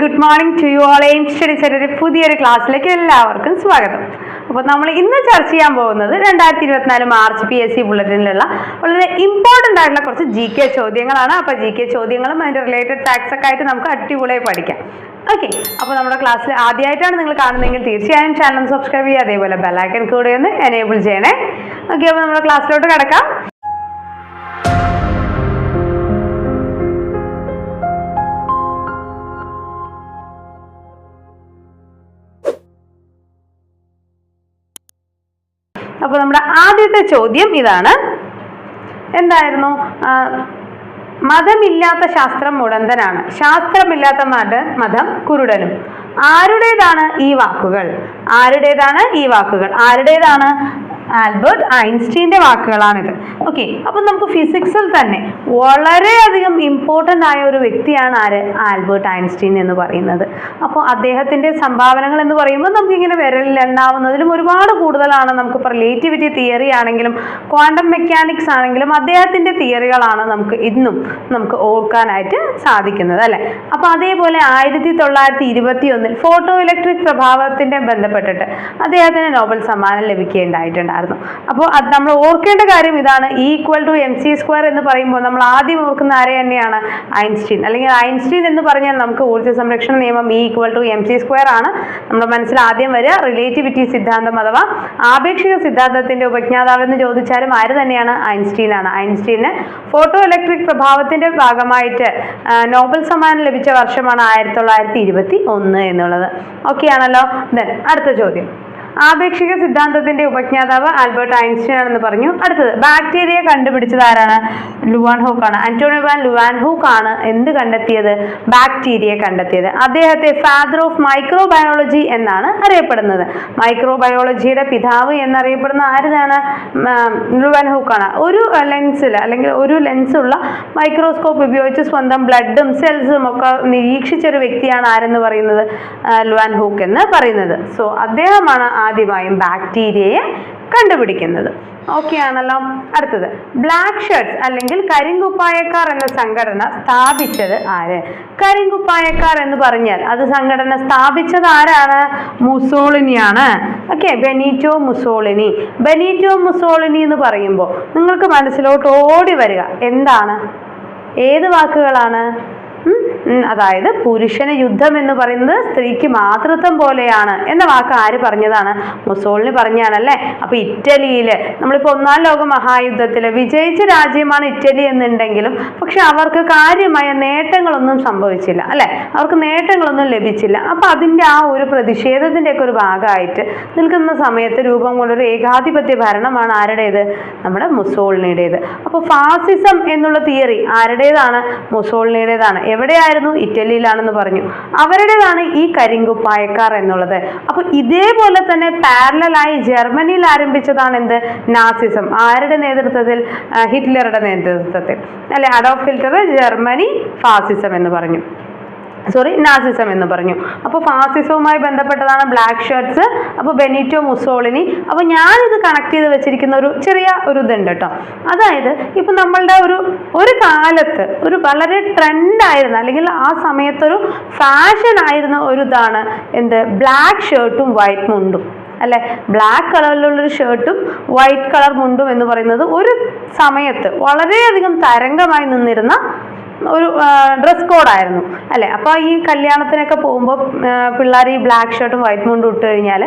Good morning to you all aim study സെന്ററിന്റെ പുതിയൊരു ക്ലാസ്സിലേക്ക് എല്ലാവർക്കും സ്വാഗതം. അപ്പോൾ നമ്മൾ ഇന്ന് ചർച്ച ചെയ്യാൻ പോകുന്നത് രണ്ടായിരത്തി ഇരുപത്തിനാല് മാർച്ച് പി എസ് സി ബുള്ളറ്റിനിലുള്ള വളരെ ഇമ്പോർട്ടന്റ് ആയിട്ടുള്ള കുറച്ച് ജി കെ ചോദ്യങ്ങളാണ്. അപ്പോൾ ജി കെ ചോദ്യങ്ങളും അതിന്റെ റിലേറ്റഡ് ഫാക്ട്സ് ഒക്കെ ആയിട്ട് നമുക്ക് അടിപൊളിയായി പഠിക്കാം. ഓക്കെ അപ്പോൾ നമ്മുടെ ക്ലാസ്സിൽ ആദ്യമായിട്ടാണ് നിങ്ങൾ കാണുന്നതെങ്കിൽ തീർച്ചയായും ചാനൽ സബ്സ്ക്രൈബ് ചെയ്യുക. അതേപോലെ ബെല്ലൈക്കൻ കൂടെ ഒന്ന് എനേബിൾ ചെയ്യണേ. ഓക്കെ അപ്പോൾ നമ്മുടെ ക്ലാസ്സിലോട്ട് കിടക്കാം. ആദ്യത്തെ ചോദ്യം ഇതാണ്. എന്തായിരുന്നു? മതമില്ലാത്ത ശാസ്ത്രം മുടന്തനാണ്. ശാസ്ത്രമില്ലാത്ത മത മതം കുരുടനും. ആരുടേതാണ് ഈ വാക്കുകൾ? ആരുടേതാണ് ഈ വാക്കുകൾ? ആരുടേതാണ് ആൽബർട്ട് ഐൻസ്റ്റീന്റെ വാക്കുകളാണിത്. ഓക്കെ അപ്പം നമുക്ക് ഫിസിക്സിൽ തന്നെ വളരെയധികം ഇമ്പോർട്ടന്റ് ആയ ഒരു വ്യക്തിയാണ് ആര്? ആൽബർട്ട് ഐൻസ്റ്റീൻ എന്ന് പറയുന്നത്. അപ്പോൾ അദ്ദേഹത്തിന്റെ സംഭാവനകൾ എന്ന് പറയുമ്പോൾ നമുക്കിങ്ങനെ വിരലിൽ എണ്ണാവുന്നതിലും ഒരുപാട് കൂടുതലാണ് നമുക്ക് റിലേറ്റിവിറ്റി തിയറി ആണെങ്കിലും ക്വാണ്ടം മെക്കാനിക്സ് ആണെങ്കിലും അദ്ദേഹത്തിന്റെ തിയറികളാണ് നമുക്ക് ഇന്നും നമുക്ക് ഓർക്കാനായിട്ട് സാധിക്കുന്നത് അല്ലേ? അപ്പോൾ അതേപോലെ ആയിരത്തി തൊള്ളായിരത്തി ഇരുപത്തി ഒന്നിൽ ഫോട്ടോ ഇലക്ട്രിക് പ്രഭാവത്തിന്റെ ബന്ധപ്പെട്ടിട്ട് അദ്ദേഹത്തിന് നോബൽ സമ്മാനം ലഭിക്കുകയുണ്ടായിട്ടുണ്ടായിരുന്നു അപ്പോൾ അത് നമ്മൾ ഓർക്കേണ്ട കാര്യം ഇതാണ്. Equal to M C square എന്ന് പറയുമ്പോൾ നമ്മൾ ആദ്യം ഓർക്കുന്ന ആരെ തന്നെയാണ് ഐൻസ്റ്റീൻ. അല്ലെങ്കിൽ ഐൻസ്റ്റീൻ എന്ന് പറഞ്ഞാൽ നമുക്ക് ഊർജ സംരക്ഷണ നിയമം E equal to M C square ആണ്. നമ്മുടെ മനസ്സിൽ ആദ്യം വരിക റിലേറ്റിവിറ്റി സിദ്ധാന്തം അഥവാ ആപേക്ഷിക സിദ്ധാന്തത്തിന്റെ ഉപജ്ഞാതാവ് എന്ന് ചോദിച്ചാലും ആര് തന്നെയാണ്? ഐൻസ്റ്റീൻ ആണ്. ഐൻസ്റ്റീന് ഫോട്ടോ ഇലക്ട്രിക് പ്രഭാവത്തിന്റെ ഭാഗമായിട്ട് നോബൽ സമ്മാനം ലഭിച്ച വർഷമാണ് ആയിരത്തി തൊള്ളായിരത്തി ഇരുപത്തി ഒന്ന് എന്നുള്ളത്. ഓക്കെ ആണല്ലോ? ദെൻ അടുത്ത ചോദ്യം. ആപേക്ഷിക സിദ്ധാന്തത്തിന്റെ ഉപജ്ഞാതാവ് ആൽബർട്ട് ഐൻസ്റ്റീൻ ആണെന്ന് പറഞ്ഞു. അടുത്തത് ബാക്ടീരിയ കണ്ടുപിടിച്ചത് ആരാണ്? ലുവാൻ ഹൂക്ക് ആണ്. അന്റോണിയോ വാൻ ലുവാൻ ഹൂക്ക് ആണ് എന്ത് കണ്ടെത്തിയത്? ബാക്ടീരിയ കണ്ടെത്തിയത്. അദ്ദേഹത്തെ ഫാദർ ഓഫ് മൈക്രോബയോളജി എന്നാണ് അറിയപ്പെടുന്നത്. മൈക്രോബയോളജിയുടെ പിതാവ് എന്നറിയപ്പെടുന്ന ആരാണ് ലുവാൻ ആണ്. ഒരു ലെൻസിൽ അല്ലെങ്കിൽ ഒരു ലെൻസുള്ള മൈക്രോസ്കോപ്പ് ഉപയോഗിച്ച് സ്വന്തം ബ്ലഡും സെൽസും ഒക്കെ നിരീക്ഷിച്ച ഒരു വ്യക്തിയാണ് ആരെന്ന് പറയുന്നത്? ലുവാൻ ഹൂക്ക് എന്ന് പറയുന്നത്. സോ അദ്ദേഹമാണ് ആദ്യമായും ബാക്ടീരിയയെ കണ്ടുപിടിക്കുന്നത്. ഓക്കെ ആണല്ലോ. അടുത്തത്. ബ്ലാക്ക് ഷർട്ട്സ് അല്ലെങ്കിൽ കരിങ്കുപ്പായക്കാർ എന്ന സംഘടന സ്ഥാപിച്ചത് ആര്? കരിങ്കുപ്പായക്കാർ എന്ന് പറഞ്ഞാൽ അത് സംഘടന സ്ഥാപിച്ചത് ആരാണ്? മുസോളിനിയാണ്. Okay Benito Mussolini Benito Mussolini എന്ന് പറയുമ്പോൾ നിങ്ങൾക്ക് മനസ്സിലോട്ട് ഓടി വരിക. എന്താണ്? ഏത് വാക്കുകളാണ്? അതായത് പുരുഷന് യുദ്ധം എന്ന് പറയുന്നത് സ്ത്രീക്ക് മാതൃത്വം പോലെയാണ് എന്ന വാക്ക് ആര് പറഞ്ഞതാണ്? മുസോളിനി പറഞ്ഞാണല്ലേ? അപ്പൊ ഇറ്റലിയിൽ നമ്മളിപ്പോ ഒന്നാം ലോക മഹായുദ്ധത്തിൽ വിജയിച്ച രാജ്യമാണ് ഇറ്റലി എന്നുണ്ടെങ്കിലും പക്ഷെ അവർക്ക് കാര്യമായ നേട്ടങ്ങളൊന്നും സംഭവിച്ചില്ല അല്ലെ? അവർക്ക് നേട്ടങ്ങളൊന്നും ലഭിച്ചില്ല. അപ്പൊ അതിന്റെ ആ ഒരു പ്രതിഷേധത്തിന്റെ ഒക്കെ ഒരു ഭാഗമായിട്ട് നിൽക്കുന്ന സമയത്ത് രൂപം കൊണ്ടൊരു ഏകാധിപത്യ ഭരണമാണ് ആരുടേത്? നമ്മുടെ മുസോളിനിയുടേത്. അപ്പോൾ ഫാസിസം എന്നുള്ള തിയറി ആരുടേതാണ്? മുസോളിനിയുടേതാണ്. എവിടെയായിരുന്നു? ഇറ്റലിയിലാണെന്ന് പറഞ്ഞു. അവരുടേതാണ് ഈ കരിങ്കുപ്പായക്കാർ എന്നുള്ളത്. അപ്പൊ ഇതേപോലെ തന്നെ പാരലായി ജർമ്മനിയിൽ ആരംഭിച്ചതാണ് എന്ത്? നാസിസം ആരുടെ നേതൃത്വത്തിൽ? ഹിറ്റ്ലറുടെ നേതൃത്വത്തിൽ. അല്ലെ? അഡോഫ് ഹിറ്റ്ലർ ജർമ്മനി ഫാസിസം എന്ന് പറഞ്ഞു. സോറി നാസിസം എന്ന് പറഞ്ഞു. അപ്പോൾ ഫാസിസവുമായി ബന്ധപ്പെട്ടതാണ് ബ്ലാക്ക് ഷർട്ട്സ് അപ്പോൾ ബെനിറ്റോ മുസോളിനി അപ്പോൾ ഞാനിത് കണക്ട് ചെയ്ത് വെച്ചിരിക്കുന്ന ഒരു ചെറിയ ഒരു ഇതുണ്ട് കേട്ടോ. അതായത് ഇപ്പം നമ്മളുടെ ഒരു ഒരു കാലത്ത് ഒരു വളരെ ട്രെൻഡായിരുന്ന അല്ലെങ്കിൽ ആ സമയത്തൊരു ഫാഷൻ ആയിരുന്ന ഒരു ഇതാണ് എന്ത്? ബ്ലാക്ക് ഷർട്ടും വൈറ്റ് മുണ്ടും. അല്ലെ? ബ്ലാക്ക് കളറിലുള്ളൊരു ഷർട്ടും വൈറ്റ് കളർ മുണ്ടും എന്ന് പറയുന്നത് ഒരു സമയത്ത് വളരെയധികം തരംഗമായി നിന്നിരുന്ന ഒരു ഡ്രസ് കോഡായിരുന്നു അല്ലേ? അപ്പോൾ ഈ കല്യാണത്തിനൊക്കെ പോകുമ്പോൾ പിള്ളേർ ഈ ബ്ലാക്ക് ഷർട്ടും വൈറ്റ് മുണ്ടും ഇട്ട് കഴിഞ്ഞാൽ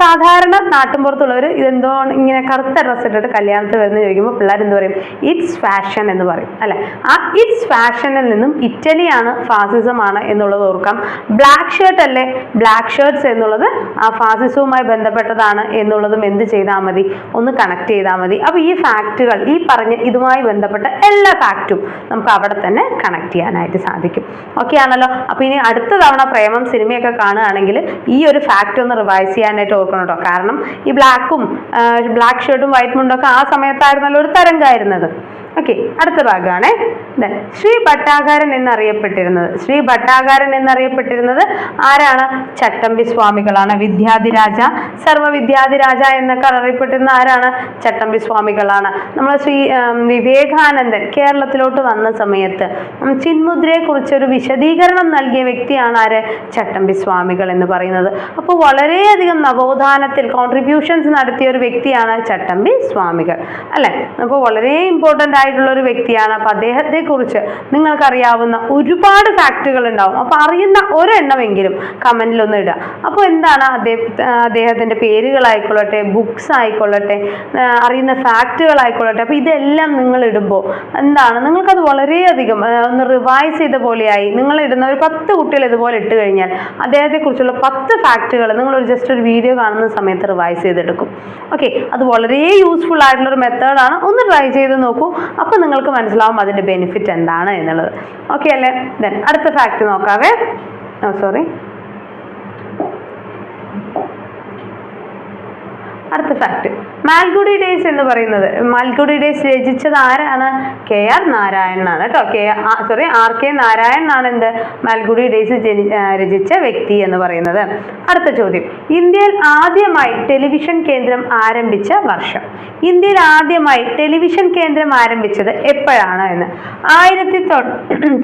സാധാരണ നാട്ടിൻപുറത്തുള്ളവർ ഇതെന്തോ ഇങ്ങനെ കറുത്ത ഡ്രസ്സ് ഇട്ടിട്ട് കല്യാണത്തിൽ വരുന്ന ചോദിക്കുമ്പോൾ പിള്ളേർ എന്ത് പറയും? ഇറ്റ്സ് ഫാഷൻ എന്ന് പറയും. അല്ലേ? ആ ഇറ്റ്സ് ഫാഷനിൽ നിന്നും ഇറ്റലിയാണ് ഫാസിസമാണ് എന്നുള്ളത് ഓർക്കാം. ബ്ലാക്ക് ഷർട്ട് അല്ലേ? ബ്ലാക്ക് ഷർട്ട്സ് എന്നുള്ളത് ആ ഫാസിസവുമായി ബന്ധപ്പെട്ടതാണ് എന്നുള്ളതും എന്ത് ചെയ്താൽ മതി? ഒന്ന് കണക്ട് ചെയ്താൽ മതി. അപ്പോൾ ഈ ഫാക്റ്റുകൾ ഈ പറഞ്ഞ ഇതുമായി ബന്ധപ്പെട്ട എല്ലാ ഫാക്റ്റും നമുക്ക് അവിടെ തന്നെ കണക്ട് ചെയ്യാനായിട്ട് സാധിക്കും. ഓക്കെ ആണല്ലോ? അപ്പോൾ ഇനി അടുത്ത തവണ പ്രേമം സിനിമയൊക്കെ കാണുകയാണെങ്കിൽ ഈ ഒരു ഫാക്റ്റ് ഒന്ന് റിവൈസ് ചെയ്യാനായിട്ട് ഓർക്കണം കേട്ടോ. കാരണം ഈ ബ്ലാക്കും ബ്ലാക്ക് ഷർട്ടും വൈറ്റ് മുണ്ടൊക്കെ ആ സമയത്തായിരുന്നല്ലോ ഒരു തരംഗമായിരുന്നത് ഓക്കെ അടുത്ത ഭാഗമാണ് ശ്രീ ഭട്ടാകാരൻ എന്നറിയപ്പെട്ടിരുന്നത്. ശ്രീ ഭട്ടാകാരൻ എന്നറിയപ്പെട്ടിരുന്നത് ആരാണ്? ചട്ടമ്പി സ്വാമികളാണ്. വിദ്യാധിരാജ സർവ വിദ്യാധിരാജ എന്നൊക്കെ അറിയപ്പെട്ടിരുന്ന ആരാണ്? ചട്ടമ്പി സ്വാമികളാണ്. നമ്മൾ ശ്രീ വിവേകാനന്ദൻ കേരളത്തിലോട്ട് വന്ന സമയത്ത് ഉം, ചിന്മുദ്രയെ കുറിച്ചൊരു വിശദീകരണം നൽകിയ വ്യക്തിയാണ് ആര്? ചട്ടമ്പി സ്വാമികൾ എന്ന് പറയുന്നത്. അപ്പോൾ വളരെയധികം നവോത്ഥാനത്തിൽ കോൺട്രിബ്യൂഷൻസ് നടത്തിയ ഒരു വ്യക്തിയാണ് ചട്ടമ്പി സ്വാമികൾ. അല്ലെ? അപ്പോൾ വളരെ ഇമ്പോർട്ടന്റ് ആയിട്ടുള്ള ഒരു വ്യക്തിയാണ്. അപ്പോൾ അദ്ദേഹത്തെ കുറിച്ച് നിങ്ങൾക്കറിയാവുന്ന ഒരുപാട് ഫാക്റ്റുകൾ ഉണ്ടാവും. അപ്പോൾ അറിയുന്ന ഒരെണ്ണമെങ്കിലും കമന്റിൽ ഒന്ന് ഇടുക. അപ്പോൾ എന്താണ് അദ്ദേഹം അദ്ദേഹത്തിന്റെ പേരുകളായിക്കൊള്ളട്ടെ ബുക്സ് ആയിക്കൊള്ളട്ടെ അറിയുന്ന അറിയുന്ന ഫാക്റ്റുകളായിക്കൊള്ളട്ടെ അപ്പോൾ ഇതെല്ലാം നിങ്ങൾ ഇടുമ്പോൾ എന്താണ്? നിങ്ങൾക്കത് വളരെയധികം ഒന്ന് റിവൈസ് ചെയ്ത പോലെയായി. നിങ്ങൾ ഇടുന്ന ഒരു പത്ത് കുട്ടികൾ ഇതുപോലെ ഇട്ട് കഴിഞ്ഞാൽ അദ്ദേഹത്തെക്കുറിച്ചുള്ള പത്ത് ഫാക്റ്റുകൾ നിങ്ങൾ ഒരു ജസ്റ്റ് ഒരു വീഡിയോ കാണുന്ന സമയത്ത് റിവൈസ് ചെയ്തെടുക്കും. ഓക്കെ അത് വളരെ യൂസ്ഫുൾ ആയിട്ടുള്ള ഒരു മെത്തേഡാണ് ഒന്ന് ട്രൈ ചെയ്ത് നോക്കൂ. അപ്പോൾ നിങ്ങൾക്ക് മനസ്സിലാവും അതിന്റെ ബെനിഫിറ്റ് എന്താണ് എന്നുള്ളത്. ഓക്കെ അല്ലേ? ദെൻ അടുത്ത ഫാക്റ്റ് നോക്കാവേ. സോറി അടുത്ത ഫാക്ട് മാൽഗുഡി ഡേയ്സ് എന്ന് പറയുന്നത്. മാൽഗുഡി ഡേയ്സ് രചിച്ചത് ആരാണ്? കെ ആർ നാരായണനാണ് കേട്ടോ. കെ സോറി ആർ കെ നാരായണനാണ് എന്ത്? മാൽഗുഡി ഡേയ്സ് രചിച്ച വ്യക്തി എന്ന് പറയുന്നത്. അടുത്ത ചോദ്യം. ഇന്ത്യയിൽ ആദ്യമായി ടെലിവിഷൻ കേന്ദ്രം ആരംഭിച്ച വർഷം. ഇന്ത്യയിൽ ആദ്യമായി ടെലിവിഷൻ കേന്ദ്രം ആരംഭിച്ചത് എപ്പോഴാണ് എന്ന്? ആയിരത്തി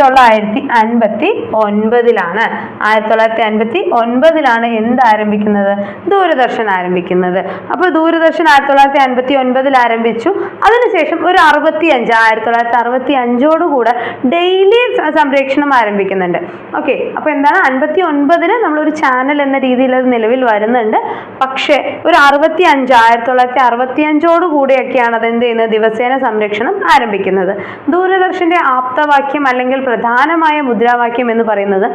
തൊള്ളായിരത്തി അൻപത്തി ഒൻപതിലാണ്. ആയിരത്തി തൊള്ളായിരത്തി അൻപത്തി ഒൻപതിലാണ് എന്ത് ആരംഭിക്കുന്നത്? ദൂരദർശൻ ആരംഭിക്കുന്നത്. അപ്പോൾ ദൂരദർശൻ ആയിരത്തി തൊള്ളായിരത്തി അൻപത്തി ഒൻപതിൽ ആരംഭിച്ചു. അതിനുശേഷം ഒരു അറുപത്തി അഞ്ച് ആയിരത്തി തൊള്ളായിരത്തി അറുപത്തി അഞ്ചോടുകൂടെ ഡെയിലി സംരക്ഷണം ആരംഭിക്കുന്നുണ്ട്. ഓക്കെ അപ്പോൾ എന്താണ്? അൻപത്തി ഒൻപതിന് നമ്മളൊരു ചാനൽ എന്ന രീതിയിൽ അത് നിലവിൽ വരുന്നുണ്ട്. പക്ഷേ ഒരു അറുപത്തി അഞ്ച് ആയിരത്തി തൊള്ളായിരത്തി അറുപത്തി അഞ്ചോട് കൂടിയൊക്കെയാണ് അത് എന്ത് ചെയ്യുന്നത്? ദിവസേന സംരക്ഷണം ആരംഭിക്കുന്നത്. ദൂരദർശന്റെ ആപ്തവാക്യം അല്ലെങ്കിൽ പ്രധാനമായ മുദ്രാവാക്യം എന്ന് പറയുന്നത്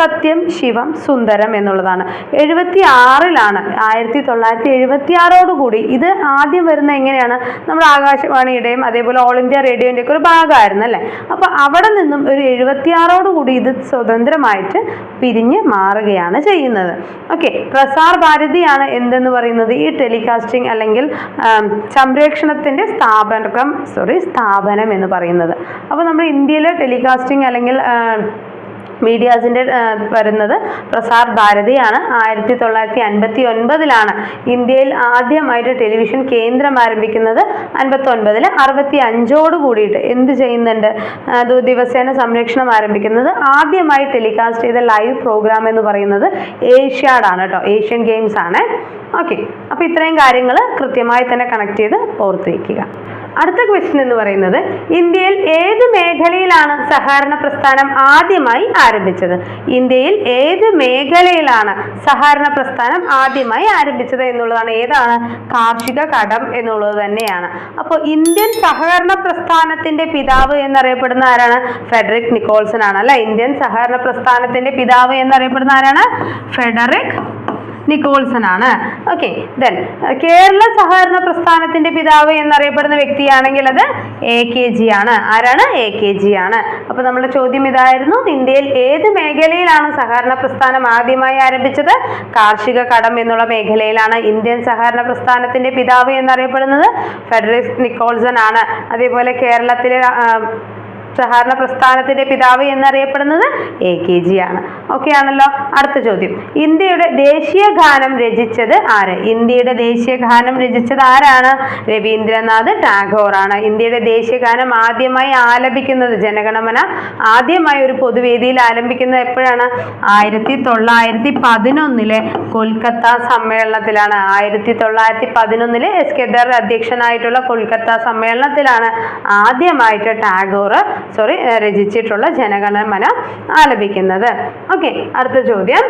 സത്യം ശിവം സുന്ദരം എന്നുള്ളതാണ്. എഴുപത്തി ആറിലാണ് ആയിരത്തി തൊള്ളായിരത്തി എഴുപത്തി ആറോടുകൂടി ഇത് ആദ്യം വരുന്നത് എങ്ങനെയാണ്? നമ്മൾ ആകാശവാണിയുടെയും അതേപോലെ ഓൾ ഇന്ത്യ റേഡിയോന്റെ ഒക്കെ ഒരു ഭാഗമായിരുന്നു അല്ലേ? അപ്പോൾ അവിടെ നിന്നും ഒരു എഴുപത്തിയാറോടുകൂടി ഇത് സ്വതന്ത്രമായിട്ട് പിരിഞ്ഞ് മാറുകയാണ് ചെയ്യുന്നത്. ഓക്കെ പ്രസാർ ഭാരതിയാണ് എന്തെന്ന് പറയുന്നത്? ഈ ടെലികാസ്റ്റിംഗ് അല്ലെങ്കിൽ ആം, സംപ്രേഷണത്തിന്റെ സ്ഥാപനം സോറി സ്ഥാപനം എന്ന് പറയുന്നത്. അപ്പോൾ നമ്മുടെ ഇന്ത്യയിലെ ടെലികാസ്റ്റിംഗ് അല്ലെങ്കിൽ മീഡിയാസിന്റെ വരുന്നത് പ്രസാർ ഭാരതിയാണ്. ആയിരത്തി തൊള്ളായിരത്തി അൻപത്തി ഒൻപതിലാണ് ഇന്ത്യയിൽ ആദ്യമായിട്ട് ടെലിവിഷൻ കേന്ദ്രം ആരംഭിക്കുന്നത്. അൻപത്തി ഒൻപതിൽ അറുപത്തി അഞ്ചോട് കൂടിയിട്ട് എന്ത് ചെയ്യുന്നുണ്ട്? ദിവസേന സംരക്ഷണം ആരംഭിക്കുന്നത്. ആദ്യമായി ടെലികാസ്റ്റ് ചെയ്ത ലൈവ് പ്രോഗ്രാം എന്ന് പറയുന്നത് ഏഷ്യാഡാണ് കേട്ടോ. ഏഷ്യൻ ഗെയിംസ് ആണ് ഓക്കെ. അപ്പോൾ ഇത്രയും കാര്യങ്ങൾ കൃത്യമായി തന്നെ കണക്ട് ചെയ്ത് ഓർത്ത് വയ്ക്കുക അടുത്ത ക്വസ്റ്റ്യൻ എന്ന് പറയുന്നത് ഇന്ത്യയിൽ ഏത് മേഖലയിലാണ് സഹകരണ പ്രസ്ഥാനം ആദ്യമായി ആരംഭിച്ചത്? ഇന്ത്യയിൽ ഏത് മേഖലയിലാണ് സഹകരണ പ്രസ്ഥാനം ആദ്യമായി ആരംഭിച്ചത് എന്നുള്ളതാണ്. ഏതാണ്? കാർഷിക കടം എന്നുള്ളത് തന്നെയാണ്. അപ്പോൾ ഇന്ത്യൻ സഹകരണ പ്രസ്ഥാനത്തിന്റെ പിതാവ് എന്നറിയപ്പെടുന്ന ആരാണ്? ഫെഡറിക് നിക്കോൾസൺ ആണ്. അല്ലെ? ഇന്ത്യൻ സഹകരണ പ്രസ്ഥാനത്തിന്റെ പിതാവ് എന്നറിയപ്പെടുന്ന ആരാണ്? ഫെഡറിക് നിക്കോൾസൺ ആണ് ഓക്കെ ദെൻ കേരള സഹകരണ പ്രസ്ഥാനത്തിന്റെ പിതാവ് എന്നറിയപ്പെടുന്ന വ്യക്തിയാണെങ്കിൽ അത് എ കെ ജി ആണ്. ആരാണ്? എ കെ ജി ആണ്. അപ്പൊ നമ്മുടെ ചോദ്യം ഇതായിരുന്നു ഇന്ത്യയിൽ ഏത് മേഖലയിലാണ് സഹകരണ പ്രസ്ഥാനം ആദ്യമായി ആരംഭിച്ചത്? കാർഷിക കടം എന്നുള്ള മേഖലയിലാണ് ഇന്ത്യൻ സഹകരണ പ്രസ്ഥാനത്തിന്റെ പിതാവ് എന്നറിയപ്പെടുന്നത്. ഫെഡറിക് നിക്കോൾസൺ ആണ്. അതേപോലെ കേരളത്തിലെ സഹകരണ പ്രസ്ഥാനത്തിന്റെ പിതാവ് എന്നറിയപ്പെടുന്നത് എ കെ ജി ആണ്. ഓക്കെ ആണല്ലോ. അടുത്ത ചോദ്യം. ഇന്ത്യയുടെ ദേശീയ ഗാനം രചിച്ചത് ആര്? ഇന്ത്യയുടെ ദേശീയ ഗാനം രചിച്ചത് ആരാണ്? രവീന്ദ്രനാഥ് ടാഗോർ ആണ്. ഇന്ത്യയുടെ ദേശീയ ഗാനം ആദ്യമായി ആലപിക്കുന്നത് ജനഗണമന. ആദ്യമായി ഒരു പൊതുവേദിയിൽ ആലപിക്കുന്നത് എപ്പോഴാണ്? ആയിരത്തി തൊള്ളായിരത്തി പതിനൊന്നിലെ കൊൽക്കത്ത സമ്മേളനത്തിലാണ്. ആയിരത്തി തൊള്ളായിരത്തി പതിനൊന്നിലെ എസ് കെദർ അധ്യക്ഷനായിട്ടുള്ള കൊൽക്കത്ത സമ്മേളനത്തിലാണ് ആദ്യമായിട്ട് ടാഗോർ സോറി രചിച്ചിട്ടുള്ള ജനഗണമന ആലപിക്കുന്നത്. ഓക്കെ അടുത്ത ചോദ്യം.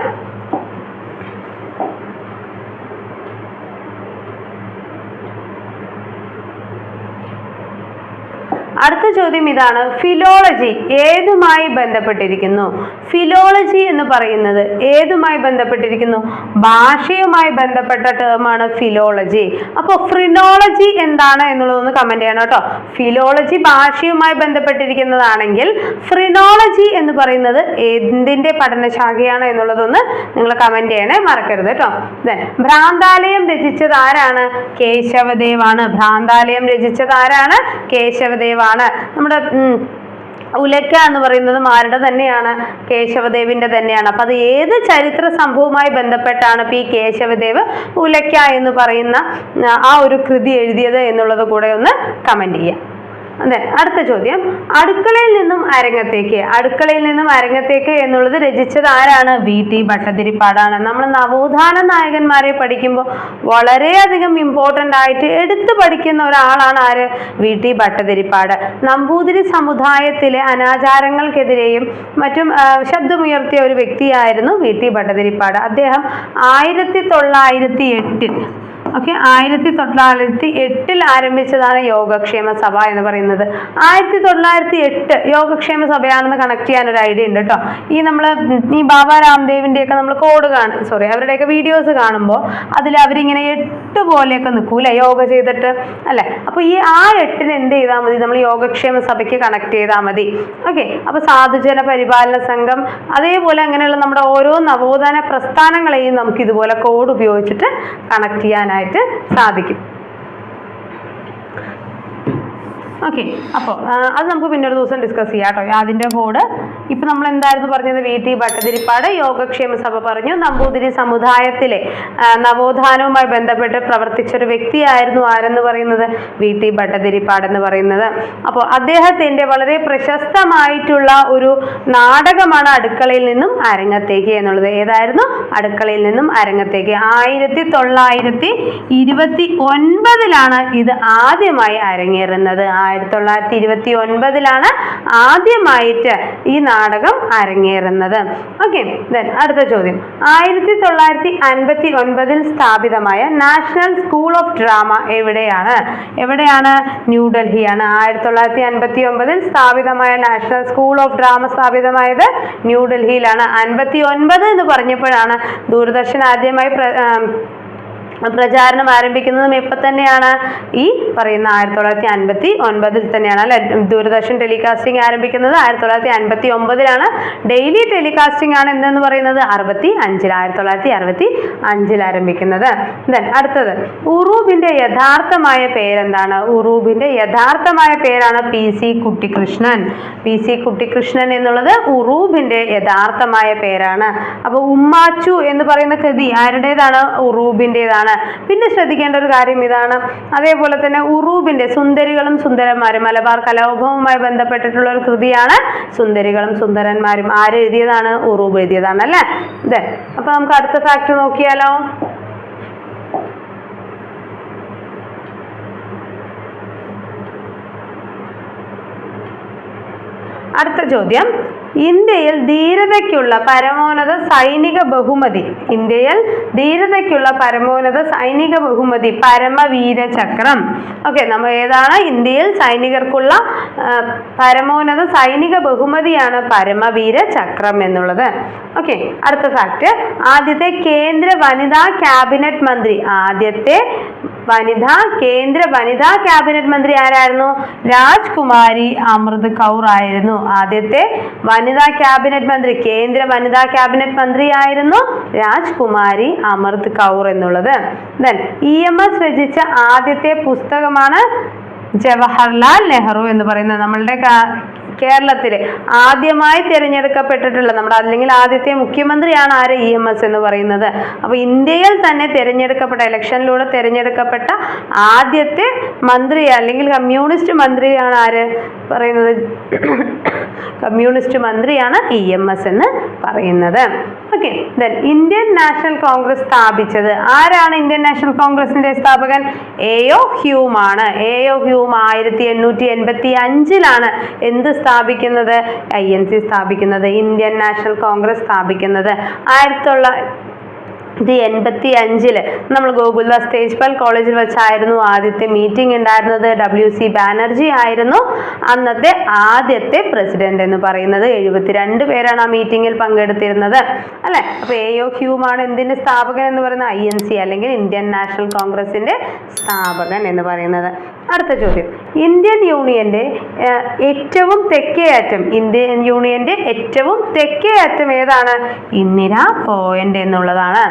അടുത്ത ചോദ്യം ഇതാണ്. ഫിലോളജി ഏതുമായി ബന്ധപ്പെട്ടിരിക്കുന്നു? ഫിലോളജി എന്ന് പറയുന്നത് ഏതുമായി ബന്ധപ്പെട്ടിരിക്കുന്നു? ഭാഷയുമായി ബന്ധപ്പെട്ട ടേമാണ് ഫിലോളജി അപ്പോൾ ഫ്രിനോളജി എന്താണ് എന്നുള്ളതൊന്ന് കമന്റ് ചെയ്യണം കേട്ടോ. ഫിലോളജി ഭാഷയുമായി ബന്ധപ്പെട്ടിരിക്കുന്നതാണെങ്കിൽ ഫ്രിനോളജി എന്ന് പറയുന്നത് എന്തിന്റെ പഠനശാഖയാണ് എന്നുള്ളതൊന്ന് നിങ്ങൾ കമന്റ് ചെയ്യണേ മറക്കരുത് കേട്ടോ. ഭ്രാന്താലയം രചിച്ചത് ആരാണ്? കേശവദേവാണ്. ഭ്രാന്താലയം രചിച്ചത് ആരാണ്? കേശവദേവ് സംഭവമാണ് നമ്മുടെ ഉലക്ക എന്ന് പറയുന്നത് ആരുടെ തന്നെയാണ്? കേശവദേവിന്റെ തന്നെയാണ്. അപ്പൊ അത് ഏത് ചരിത്ര സംഭവവുമായി ബന്ധപ്പെട്ടാണ് പി കേശവദേവ് ഉലക്ക എന്ന് പറയുന്ന ആ, ഒരു കൃതി എഴുതിയത് എന്നുള്ളത് കൂടെ ഒന്ന് കമന്റ് ചെയ്യാം. അതെ അടുത്ത ചോദ്യം. അടുക്കളയിൽ നിന്നും അരങ്ങത്തേക്ക്. അടുക്കളയിൽ നിന്നും അരങ്ങത്തേക്ക് എന്നുള്ളത് രചിച്ചത് ആരാണ്? വി. ടി. ഭട്ടതിരിപ്പാടാണ്. നമ്മൾ നവോത്ഥാന നായകന്മാരെ പഠിക്കുമ്പോൾ വളരെയധികം ഇമ്പോർട്ടന്റ് ആയിട്ട് എടുത്തു പഠിക്കുന്ന ഒരാളാണ് ആര്? വി. ടി. ഭട്ടതിരിപ്പാട്. നമ്പൂതിരി സമുദായത്തിലെ അനാചാരങ്ങൾക്കെതിരെയും മറ്റും ശബ്ദമുയർത്തിയ ഒരു വ്യക്തിയായിരുന്നു വി. ടി. ഭട്ടതിരിപ്പാട്. അദ്ദേഹം ആയിരത്തി തൊള്ളായിരത്തി എട്ടിൽ ഓക്കെ ആയിരത്തി തൊള്ളായിരത്തി എട്ടിൽ ആരംഭിച്ചതാണ് യോഗക്ഷേമ സഭ എന്ന് പറയുന്നത്. ആയിരത്തി തൊള്ളായിരത്തി എട്ട് യോഗക്ഷേമ സഭയാണെന്ന് കണക്ട് ചെയ്യാൻ ഒരു ഐഡിയ ഉണ്ട് കേട്ടോ ഈ നമ്മൾ ഈ ബാബ രാംദേവിന്റെ ഒക്കെ നമ്മൾ കോഡ് കാണും സോറി അവരുടെയൊക്കെ വീഡിയോസ് കാണുമ്പോൾ അതിൽ അവരിങ്ങനെ എട്ട് പോലെയൊക്കെ നിൽക്കൂലേ യോഗ ചെയ്തിട്ട് അല്ലേ? അപ്പോൾ ഈ ആ എട്ടിന് എന്ത് ചെയ്താൽ മതി? നമ്മൾ യോഗക്ഷേമ സഭയ്ക്ക് കണക്ട് ചെയ്താൽ മതി. ഓക്കെ അപ്പോൾ സാധുജന പരിപാലന സംഘം അതേപോലെ അങ്ങനെയുള്ള നമ്മുടെ ഓരോ നവോത്ഥാന പ്രസ്ഥാനങ്ങളെയും നമുക്ക് ഇതുപോലെ കോഡ് ഉപയോഗിച്ചിട്ട് കണക്ട് ചെയ്യാനായിട്ട് സാധിക്കും. ഓക്കെ അപ്പോൾ അത് നമുക്ക് പിന്നെ ഒരു ദിവസം ഡിസ്കസ് ചെയ്യാം കേട്ടോ അതിന്റെ കൂടെ ഇപ്പം നമ്മൾ എന്തായിരുന്നു പറഞ്ഞത്? വി ടി ഭട്ടതിരിപ്പാട് യോഗക്ഷേമ സഭ പറഞ്ഞു. നമ്പൂതിരി സമുദായത്തിലെ നവോത്ഥാനവുമായി ബന്ധപ്പെട്ട് പ്രവർത്തിച്ചൊരു വ്യക്തിയായിരുന്നു ആരെന്ന് പറയുന്നത്? വി ടി ഭട്ടതിരിപ്പാട് എന്ന് പറയുന്നത്. അപ്പോൾ അദ്ദേഹത്തിന്റെ വളരെ പ്രശസ്തമായിട്ടുള്ള ഒരു നാടകമാണ് അടുക്കളയിൽ നിന്നും അരങ്ങത്തേക്ക് എന്നുള്ളത്. ഏതായിരുന്നു? അടുക്കളയിൽ നിന്നും അരങ്ങത്തേക്ക്. ആയിരത്തി തൊള്ളായിരത്തി ഇരുപത്തി ഒൻപതിലാണ് ഇത് ആദ്യമായി അരങ്ങേറുന്നത്. ആയിരത്തി തൊള്ളായിരത്തി ഇരുപത്തി ഒൻപതിലാണ് ആദ്യമായിട്ട് ഈ നാടകം അരങ്ങേറുന്നത്. ഓക്കെ അടുത്ത ചോദ്യം. ആയിരത്തി തൊള്ളായിരത്തി അൻപത്തി ഒൻപതിൽ സ്ഥാപിതമായ നാഷണൽ സ്കൂൾ ഓഫ് ഡ്രാമ എവിടെയാണ്? എവിടെയാണ്? ന്യൂഡൽഹിയാണ്. ആയിരത്തി തൊള്ളായിരത്തി അൻപത്തി ഒൻപതിൽ സ്ഥാപിതമായ നാഷണൽ സ്കൂൾ ഓഫ് ഡ്രാമ സ്ഥാപിതമായത് ന്യൂഡൽഹിയിലാണ്. അൻപത്തി ഒൻപത് എന്ന് പറഞ്ഞപ്പോഴാണ് ദൂരദർശൻ ആദ്യമായി പ്രചാരണം ആരംഭിക്കുന്നതും ഇപ്പം തന്നെയാണ്. ഈ പറയുന്ന ആയിരത്തി തൊള്ളായിരത്തി അൻപത്തി ഒൻപതിൽ തന്നെയാണ് അല്ലെ? ദൂരദർശൻ ടെലികാസ്റ്റിംഗ് ആരംഭിക്കുന്നത്. ആയിരത്തി തൊള്ളായിരത്തി അൻപത്തി ഒമ്പതിലാണ് ഡെയിലി ടെലികാസ്റ്റിംഗ് ആണ് എന്തെന്ന് പറയുന്നത്. അറുപത്തി അഞ്ചിൽ ആയിരത്തി തൊള്ളായിരത്തി അറുപത്തി അഞ്ചിൽ ആരംഭിക്കുന്നത്. ദെൻ അടുത്തത്. ഉറൂബിന്റെ യഥാർത്ഥമായ പേരെന്താണ്? ഉറൂബിന്റെ യഥാർത്ഥമായ പേരാണ് P C Kuttikrishnan P C Kuttikrishnan എന്നുള്ളത് ഉറൂബിന്റെ യഥാർത്ഥമായ പേരാണ്. അപ്പോൾ ഉമ്മാച്ചു എന്ന് പറയുന്ന കൃതി ആരുടേതാണ്? ഉറൂബിന്റെതാണ് പിന്നെ ശ്രദ്ധിക്കേണ്ട ഒരു കാര്യം ഇതാണ്. അതേപോലെ തന്നെ ഉറൂബിന്റെ സുന്ദരികളും സുന്ദരന്മാരും മലബാർ കലോഭവുമായി ബന്ധപ്പെട്ടിട്ടുള്ള ഒരു കൃതിയാണ് സുന്ദരികളും സുന്ദരന്മാരും. ആര് എഴുതിയതാണ് ഉറൂബ് എഴുതിയതാണ് അല്ലേ ഇതെ അപ്പൊ നമുക്ക് അടുത്ത ഫാക്ട് നോക്കിയാലോ. അടുത്ത ചോദ്യം. ഇന്ത്യയിൽ ധീരതയ്ക്കുള്ള പരമോന്നത സൈനിക ബഹുമതി. ഇന്ത്യയിൽ ധീരതയ്ക്കുള്ള പരമോന്നത സൈനിക ബഹുമതി പരമവീര ചക്രം. ഓക്കെ നമ്മൾ ഏതാണ്? ഇന്ത്യയിൽ സൈനികർക്കുള്ള പരമോന്നത സൈനിക ബഹുമതിയാണ് പരമവീര ചക്രം എന്നുള്ളത്. ഓക്കെ അടുത്ത ഫാക്ട് ആദ്യത്തെ കേന്ദ്ര വനിതാ ക്യാബിനറ്റ് മന്ത്രി. ആദ്യത്തെ വനിതാ കേന്ദ്ര വനിതാ ക്യാബിനറ്റ് മന്ത്രി ആരായിരുന്നു? രാജ്കുമാരി അമൃത് കൗർ ആയിരുന്നു. ആദ്യത്തെ വനിതാ ക്യാബിനറ്റ് മന്ത്രി കേന്ദ്ര വനിതാ ക്യാബിനറ്റ് മന്ത്രിയായിരുന്നു രാജ്കുമാരി അമൃത് കൗർ എന്നുള്ളത്. ദെൻ ഇ എം എസ് രചിച്ച ആദ്യത്തെ പുസ്തകമാണ് ജവഹർലാൽ നെഹ്റു എന്ന് പറയുന്നത്. നമ്മളുടെ കാ- കേരളത്തിലെ ആദ്യമായി തിരഞ്ഞെടുക്കപ്പെട്ടിട്ടുള്ള നമ്മുടെ അല്ലെങ്കിൽ ആദ്യത്തെ മുഖ്യമന്ത്രിയാണ് ആര്? ഇ എം എസ് എന്ന് പറയുന്നത്. അപ്പോൾ ഇന്ത്യയിൽ തന്നെ തിരഞ്ഞെടുക്കപ്പെട്ട ഇലക്ഷനിലൂടെ തിരഞ്ഞെടുക്കപ്പെട്ട ആദ്യത്തെ മന്ത്രി അല്ലെങ്കിൽ കമ്മ്യൂണിസ്റ്റ് മന്ത്രിയാണ് ആര് പറയുന്നത്? കമ്മ്യൂണിസ്റ്റ് മന്ത്രിയാണ് ഇ എം എസ് എന്ന് പറയുന്നത്. Okay then Indian National Congress സ്ഥാപിച്ചത് ആരാണ് ഇന്ത്യൻ നാഷണൽ കോൺഗ്രസിന്റെ സ്ഥാപകൻ? എ ഒ ഹ്യൂം ആണ് ഒ ഹ്യൂം ആയിരത്തി എണ്ണൂറ്റി എൺപത്തി അഞ്ചിലാണ് എന്ത് സ്ഥാപിക്കുന്നത് ഐ എൻ സി സ്ഥാപിക്കുന്നത് ഇന്ത്യൻ നാഷണൽ കോൺഗ്രസ് സ്ഥാപിക്കുന്നത്. ആയിരത്തി തൊള്ളായിരത്തി ഇത് എൺപത്തി അഞ്ചിൽ നമ്മൾ ഗോകുൽദാസ് തേജ്പാൽ കോളേജിൽ വെച്ചായിരുന്നു ആദ്യത്തെ മീറ്റിംഗ് ഉണ്ടായിരുന്നത്. ഡബ്ല്യു സി ബാനർജി ആയിരുന്നു അന്നത്തെ ആദ്യത്തെ പ്രസിഡന്റ് എന്ന് പറയുന്നത്. എഴുപത്തിരണ്ട് പേരാണ് ആ മീറ്റിംഗിൽ പങ്കെടുത്തിരുന്നത്. അല്ലെ? അപ്പൊ എ ഒ ഹ്യൂമാണ് എന്തിന്റെ സ്ഥാപകൻ എന്ന് പറയുന്നത്? ഐ എൻ സി അല്ലെങ്കിൽ ഇന്ത്യൻ നാഷണൽ കോൺഗ്രസിന്റെ സ്ഥാപകൻ എന്ന് പറയുന്നത്. അടുത്ത ചോദ്യം. ഇന്ത്യൻ യൂണിയന്റെ ഏറ്റവും തെക്കേ അറ്റം ഇന്ത്യൻ യൂണിയന്റെ ഏറ്റവും തെക്കേ അറ്റം ഏതാണ്? ഇന്ദിര പോയിന്റ് എന്നുള്ളതാണ്.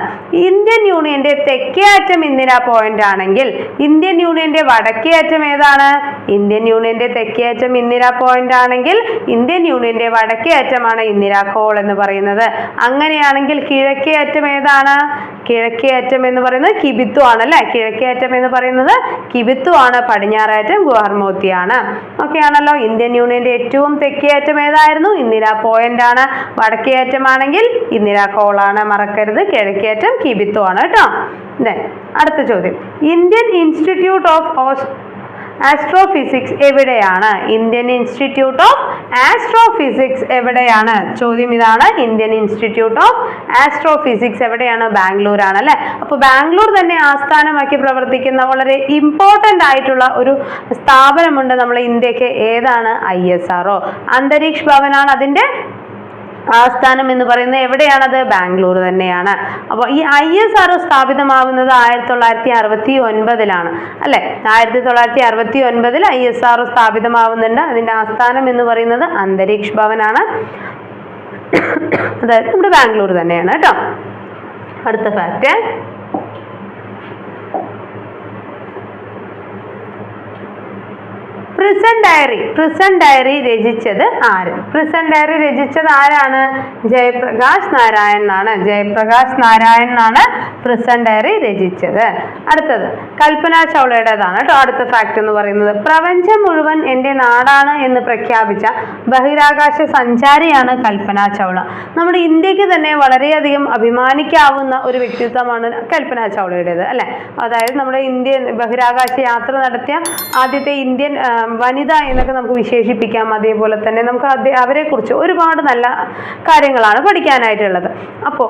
ഇന്ത്യൻ യൂണിയന്റെ തെക്കേ അറ്റം ഇന്ദിരാ പോയിന്റ് ആണെങ്കിൽ ഇന്ത്യൻ യൂണിയന്റെ വടക്കേ അറ്റം ഏതാണ്? ഇന്ത്യൻ യൂണിയന്റെ തെക്കേ അറ്റം ഇന്ദിരാ പോയിന്റ് ആണെങ്കിൽ ഇന്ത്യൻ യൂണിയന്റെ വടക്കേ അറ്റമാണ് ഇന്ദിരാ കോൾ എന്ന് പറയുന്നത്. അങ്ങനെയാണെങ്കിൽ കിഴക്കേ അറ്റം ഏതാണ്? കിഴക്കേ അറ്റം എന്ന് പറയുന്നത് കിബിത്തു ആണ് അല്ലെ? കിഴക്കേ അറ്റം എന്ന് പറയുന്നത് കിബിത്തു ആണ് പടിഞ്ഞാറേറ്റം ഗുഹർമോത്തിയാണ് ഓക്കെ ആണല്ലോ ഇന്ത്യൻ യൂണിയന്റെ ഏറ്റവും തെക്കേ അറ്റം ഏതായിരുന്നു? ഇന്ദിര പോയിന്റ് ആണ്. വടക്കേ അറ്റമാണെങ്കിൽ ഇന്ദിര കോളാണ് മറക്കരുത്. കിഴക്കേ അറ്റം കിബിത്തു ആണ് കേട്ടോ. അടുത്ത ചോദ്യം. ഇന്ത്യൻ ഇൻസ്റ്റിറ്റ്യൂട്ട് ഓഫ് ആസ്ട്രോഫിസിക്സ് എവിടെയാണ്? ഇന്ത്യൻ ഇൻസ്റ്റിറ്റ്യൂട്ട് ഓഫ് ആസ്ട്രോഫിസിക്സ് എവിടെയാണ്? ചോദ്യം ഇതാണ്. ഇന്ത്യൻ ഇൻസ്റ്റിറ്റ്യൂട്ട് ഓഫ് ആസ്ട്രോഫിസിക്സ് എവിടെയാണ്? ബാംഗ്ലൂർ ആണ് അല്ലെ? അപ്പോൾ ബാംഗ്ലൂർ തന്നെ ആസ്ഥാനമാക്കി പ്രവർത്തിക്കുന്ന വളരെ ഇമ്പോർട്ടന്റ് ആയിട്ടുള്ള ഒരു സ്ഥാപനമുണ്ട് നമ്മുടെ ഇന്ത്യയ്ക്ക്. ഏതാണ്? ഐ എസ് ആർ അന്തരീക്ഷ് ഭവനാണ് അതിന്റെ ആസ്ഥാനം എന്ന് പറയുന്നത് എവിടെയാണത്? ബാംഗ്ലൂർ തന്നെയാണ്. അപ്പോൾ ഈ ഐ എസ് ആർ സ്ഥാപിതമാവുന്നത് ആയിരത്തി തൊള്ളായിരത്തി അറുപത്തി ഒൻപതിലാണ് അല്ലെ? ആയിരത്തി തൊള്ളായിരത്തി അറുപത്തി ഒൻപതിൽ ഐ എസ് ആർ സ്ഥാപിതമാവുന്നുണ്ട്. അതിന്റെ ആസ്ഥാനം എന്ന് പറയുന്നത് അന്തരീക്ഷ് ഭവനാണ്. അതായത് നമ്മുടെ ബാംഗ്ലൂർ തന്നെയാണ് കേട്ടോ. അടുത്ത fact prison diary prison diary രചിച്ചത് ആര്? പ്രിസൺ ഡയറി രചിച്ചത് ആരാണ്? ജയപ്രകാശ് നാരായണനാണ് ജയപ്രകാശ് നാരായണനാണ് പ്രിസൺ ഡയറി രചിച്ചത്. അടുത്തത്. കൽപ്പന ചൗളയുടേതാണ് കേട്ടോ അടുത്ത ഫാക്ട് എന്ന് പറയുന്നത്. പ്രപഞ്ചം മുഴുവൻ എന്റെ നാടാണ് എന്ന് പ്രഖ്യാപിച്ച ബഹിരാകാശ സഞ്ചാരിയാണ് കൽപ്പന ചൗള. നമ്മുടെ ഇന്ത്യയ്ക്ക് തന്നെ വളരെയധികം അഭിമാനിക്കാവുന്ന ഒരു വ്യക്തിത്വമാണ് കൽപ്പന ചൗളയുടേത് അല്ലേ? അതായത് നമ്മുടെ ഇന്ത്യൻ ബഹിരാകാശ യാത്ര നടത്തിയ ആദ്യത്തെ ഇന്ത്യൻ വനിത എന്നൊക്കെ നമുക്ക് വിശേഷിപ്പിക്കാം. അതേപോലെ തന്നെ നമുക്ക് അവരെക്കുറിച്ച് ഒരുപാട് നല്ല കാര്യങ്ങളാണ് പഠിക്കാനായിട്ടുള്ളത്. അപ്പോൾ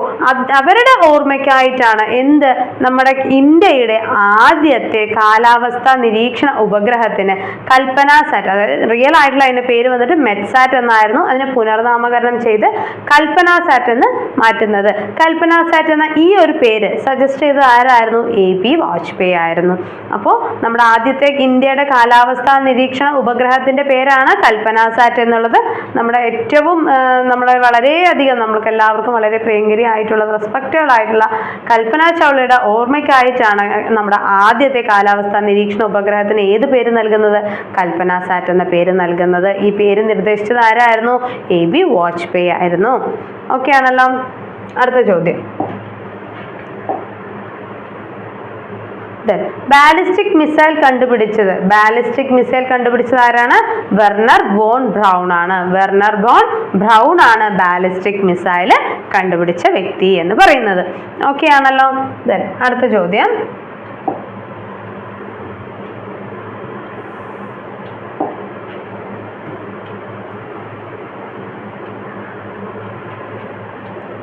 അവരുടെ ഓർമ്മയ്ക്കായിട്ടാണ് എന്ത് നമ്മുടെ ഇന്ത്യയുടെ ആദ്യത്തെ കാലാവസ്ഥ നിരീക്ഷണ ഉപഗ്രഹത്തിന് കൽപ്പന സാറ്റ്. അതായത് റിയൽ ആയിട്ടുള്ള അതിന്റെ പേര് വന്നിട്ട് മെറ്റ്സാറ്റ് എന്നായിരുന്നു അതിനെ പുനർനാമകരണം ചെയ്ത് കൽപ്പന സാറ്റ് എന്ന് മാറ്റുന്നത്. കൽപ്പന സാറ്റ് എന്ന ഈ ഒരു പേര് സജസ്റ്റ് ചെയ്തത് ആരായിരുന്നു? എ പി വാജ്പേയി ആയിരുന്നു. അപ്പോൾ നമ്മുടെ ആദ്യത്തെ ഇന്ത്യയുടെ കാലാവസ്ഥാ നിരീക്ഷണ ഉപഗ്രഹത്തിന്റെ പേരാണ് കൽപ്പനാസാറ്റ് എന്നുള്ളത്. നമ്മുടെ ഏറ്റവും നമ്മളെ വളരെയധികം നമ്മൾക്ക് എല്ലാവർക്കും വളരെ പ്രിയങ്കരിയായിട്ടുള്ള റെസ്പെക്റ്റബിൾ ആയിട്ടുള്ള കൽപ്പന ചൗളയുടെ ഓർമ്മയ്ക്കായിട്ടാണ് നമ്മുടെ ആദ്യത്തെ കാലാവസ്ഥ നിരീക്ഷണ ഉപഗ്രഹത്തിന് ഏത് പേര് നൽകുന്നത്? കൽപ്പനാസാറ്റ് എന്ന പേര് നൽകുന്നത്. ഈ പേര് നിർദ്ദേശിച്ചത് ആരായിരുന്നു? എ ബി വാജ്പേയി ആയിരുന്നു. ഓക്കെ ആണല്ലോ അടുത്ത ചോദ്യം. ബാലിസ്റ്റിക് മിസൈൽ കണ്ടുപിടിച്ചത്. ബാലിസ്റ്റിക് മിസൈൽ കണ്ടുപിടിച്ചത് ആരാണ്? വെർണർ ബോൺ ബ്രൗൺ ആണ്. വെർണർ ബോൺ ബ്രൗൺ ആണ് ബാലിസ്റ്റിക് മിസൈൽ കണ്ടുപിടിച്ച വ്യക്തി എന്ന് പറയുന്നത്. ഓക്കെ ആണല്ലോ. Then, അടുത്ത ചോദ്യം.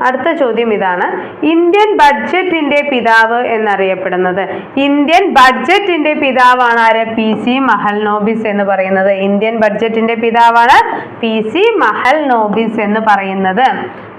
അടുത്ത ചോദ്യം ഇതാണ്. ഇന്ത്യൻ ബഡ്ജറ്റിന്റെ പിതാവ് എന്നറിയപ്പെടുന്നത്. ഇന്ത്യൻ ബഡ്ജറ്റിന്റെ പിതാവാണ് ആര്? പി സി മഹൽ നോബിസ് എന്ന് പറയുന്നത്. ഇന്ത്യൻ ബഡ്ജറ്റിന്റെ പിതാവാണ് പി സി മഹൽ നോബിസ് എന്ന് പറയുന്നത്.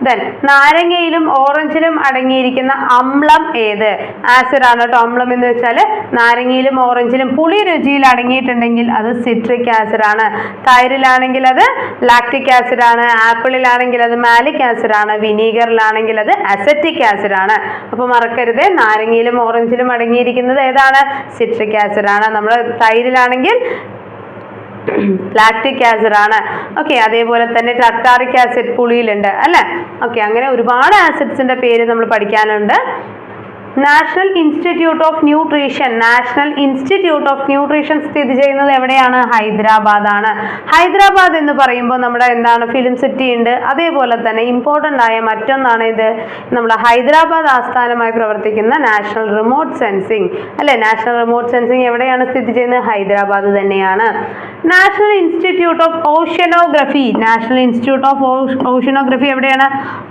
ദെൻ നാരങ്ങയിലും ഓറഞ്ചിലും അടങ്ങിയിരിക്കുന്ന അമ്ലം ഏത്? ആസിഡ് ആണ് കേട്ടോ അമ്ലം എന്ന് വെച്ചാൽ നാരങ്ങയിലും ഓറഞ്ചിലും പുളി രുചിയിൽ അടങ്ങിയിട്ടുണ്ടെങ്കിൽ അത് സിട്രിക് ആസിഡ് ആണ്. തൈരിലാണെങ്കിൽ അത് ലാക്ടിക് ആസിഡ് ആണ്. ആപ്പിളിലാണെങ്കിൽ അത് മാലിക് ആസിഡ് ആണ്. വിനീഗറിലാണെങ്കിൽ അത് അസറ്റിക് ആസിഡ് ആണ്. അപ്പോൾ മറക്കരുത് നാരങ്ങയിലും ഓറഞ്ചിലും അടങ്ങിയിരിക്കുന്നത് ഏതാണ്? സിട്രിക് ആസിഡ് ആണ്. നമ്മൾ തൈരിലാണെങ്കിൽ ലാക്റ്റിക് ആസിഡ് ആണ്. ഓക്കെ അതേപോലെ തന്നെ ടർട്ടാറിക് ആസിഡ് പുളിയിലുണ്ട് അല്ലേ? ഓക്കെ അങ്ങനെ ഒരുപാട് ആസിഡ്സിന്റെ പേര് നമ്മൾ പഠിക്കാനുണ്ട്. National Institute of Nutrition. National Institute of Nutrition സ്ഥിതി ചെയ്യുന്നത് എവിടെയാണ്? ഹൈദരാബാദ് ആണ് ഹൈദരാബാദ് എന്ന് പറയുമ്പോൾ നമ്മുടെ എന്താണ്? ഫിലിം സിറ്റി ഉണ്ട്. അതേപോലെ തന്നെ ഇമ്പോർട്ടന്റ് ആയ മറ്റൊന്നാണ് ഇത്. നമ്മുടെ ഹൈദരാബാദ് ആസ്ഥാനമായി പ്രവർത്തിക്കുന്ന നാഷണൽ റിമോട്ട് സെൻസിങ്. അല്ലെ? നാഷണൽ റിമോട്ട് സെൻസിങ് എവിടെയാണ് സ്ഥിതി ചെയ്യുന്നത്? ഹൈദരാബാദ് തന്നെയാണ്. National Institute of Oceanography. National Institute of Oceanography എവിടെയാണ്?